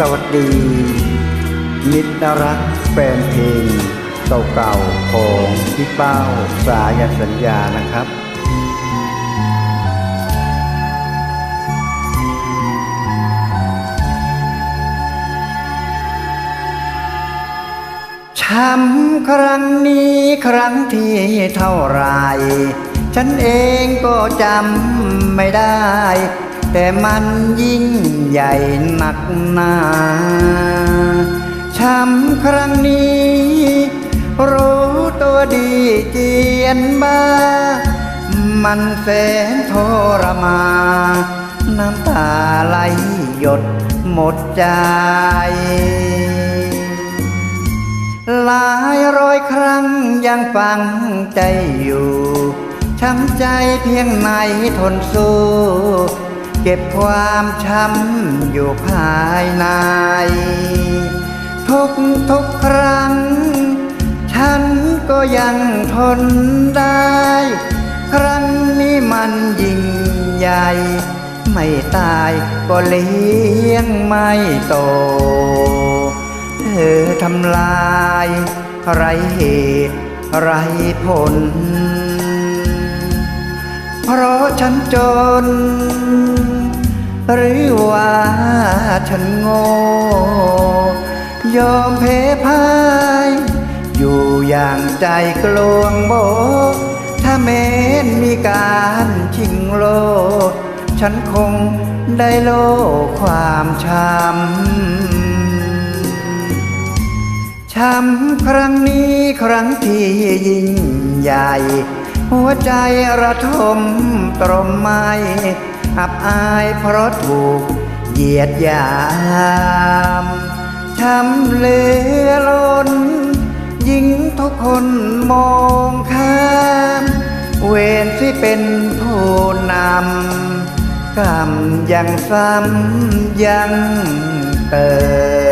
สวัสดีมิตรรักแฟนเพลงเก่าๆของพี่เป้าสายสัญญานะครับช้ำครั้งนี้ครั้งที่เท่าไร ฉันเองก็จำไม่ได้ แต่มันยิ่งใหญ่หนักหนาช้ำครั้งนี้ รู้ตัวดีเจียนบ้า มันแสนทรมา น้ำตาไหลหยดหมดใจหลายร้อยครั้งยังฟังใจอยู่ ช้ำใจเพียงไหนทนสู้ เก็บความช้ำอยู่ภายใน ทุกทุกครั้ง ฉันก็ยังทนได้ ครั้งนี้มันยิ่งใหญ่ ไม่ตายก็เลี้ยงไม่โต เธอทำลาย ไรเหตุไรผล เพราะฉันจน หรือว่าฉันโง่ยอมเพพาย อยู่อย่างใจกลวงโบ ถ้าเมนมีการชิงโลกฉันคงได้โลกความช้ำช้ำครั้งนี้ครั้งที่ยิ่งใหญ่ หัวใจระทมตรมไม่อับอายเพราะถูกเหยียดหยามช้ำเลล้นยิ่งทุกคนมองข้ามเวรที่เป็นผู้นำกรรมยังซ้ำยังเติม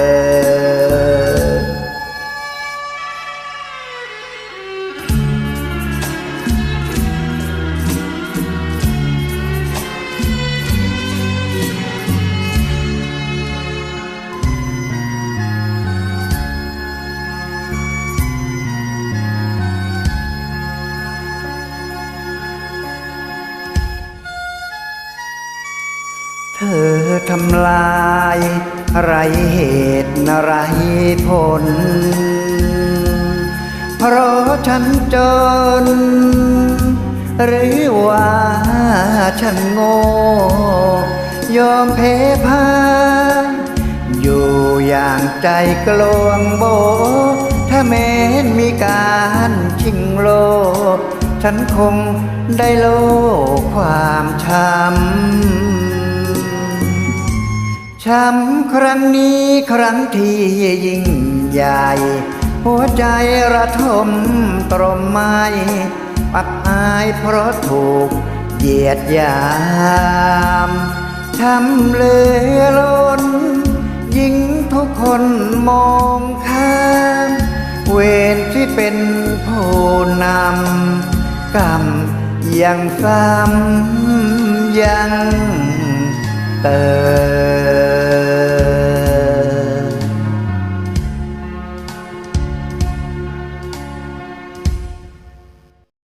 ธอทำลาย ไรเหตุไรผล เพราะฉันจน หรือว่าฉันโง่ ยอมเพพ่ายอยู่อย่างใจกลวงโบ ถ้าแม้นมีการชิงโลกฉันคงได้โลกความช้ำ ช้ำครั้งนี้ครั้งที่ยิ่งใหญ่ หัวใจระทมตรมไม่ปักอายเพราะถูกเหยียดยามช้ำเลือล้น ยิ่งทุกคนมองข้ามเวรที่เป็นผู้นำกรรมยังซ้ำยังเติม